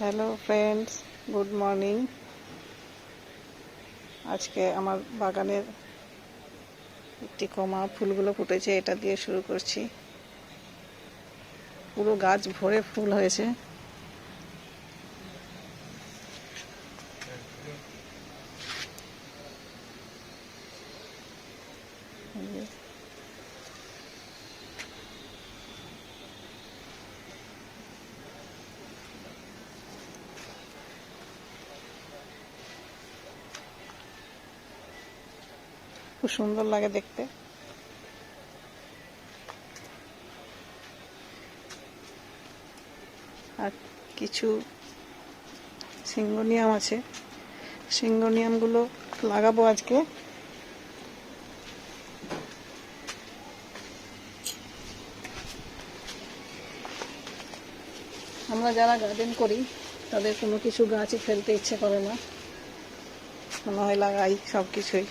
Hello friends good morning আজকে আমার বাগানের একটি কমা ফুলগুলো ফুটেছে, এটা দিয়ে শুরু করছি। পুরো গাছ ভরে ফুল হয়েছে। খুব সুন্দর লাগে দেখতে। আর কিছু সিঙ্গোনিয়াম আছে। সিঙ্গোনিয়ামগুলো লাগাবো আজকে। আমরা যারা গার্ডেন করি, তাদের কোনো কিছু গাছই ফেলতে ইচ্ছে করে না। মনে হয় লাগাই সব কিছুই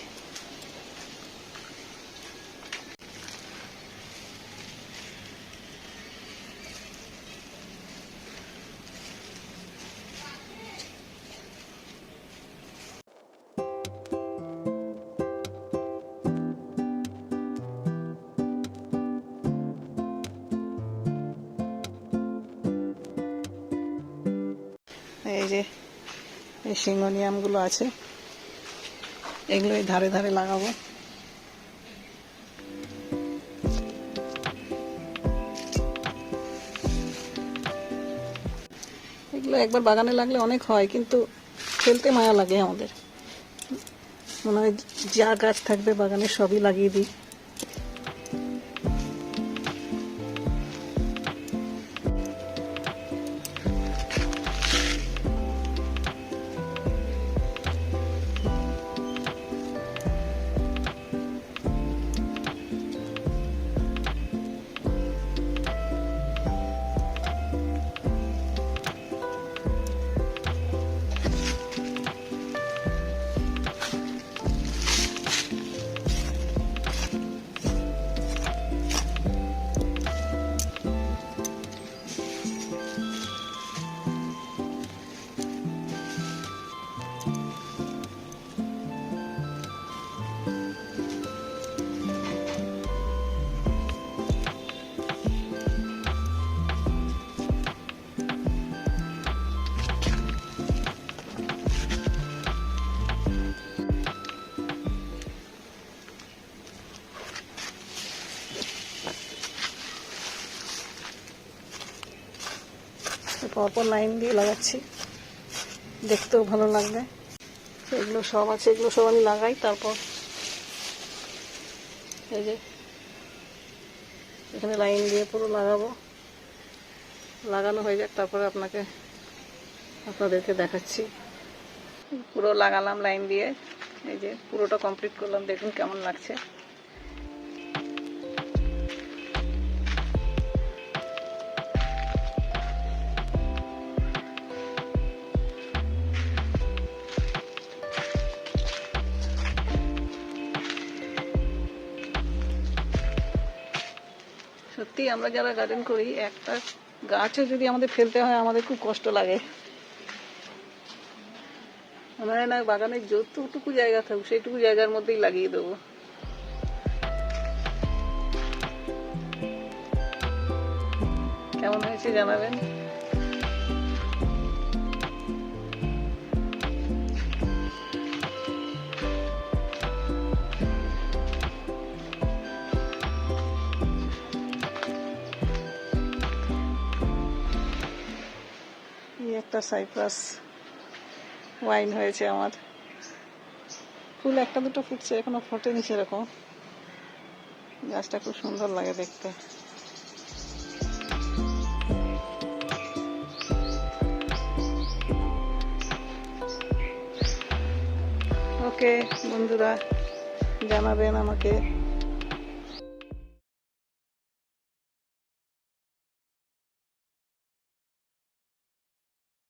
এই যে, এই সিঙ্গোনিয়ামগুলো আছে, এগুলো এই ধারে ধারে লাগাবো। এগুলো একবার বাগানে লাগলে অনেক হয়, কিন্তু ফেলতে মায়া লাগে আমাদের। মনে হয় যা গাছ থাকবে বাগানে সবই লাগিয়ে দিই। পরপর লাইন দিয়ে লাগাচ্ছি। দেখতেও ভালো লাগবে। এগুলো সব আছে, এগুলো সব আমি লাগাই, তারপর এই যে এখানে লাইন দিয়ে পুরো লাগাবো। লাগানো হয়ে যাক, তারপরে আপনাকে আপনাদেরকে দেখাচ্ছি। পুরো লাগালাম লাইন দিয়ে। এই যে পুরোটা কমপ্লিট করলাম, দেখুন কেমন লাগছে। সত্যি আমরা যারা গার্ডেন করি, একটা গাছও যদি আমাদের ফেলতে হয়, আমাদের খুব কষ্ট লাগে। মনে না বাগানের যতটুকু জায়গা থাকুক, সেইটুকু জায়গার মধ্যেই লাগিয়ে দেবো। কেমন হয়েছে জানাবেন? একটা সাইপ্রাস ওয়াইন হয়েছে আমার। ফুল একটা দুটো ফুটছে, এখনও ফোটেনি সেরকম। গাছটা খুব সুন্দর লাগে দেখতে। ওকে, বন্ধুরা, জানাবেন আমাকে।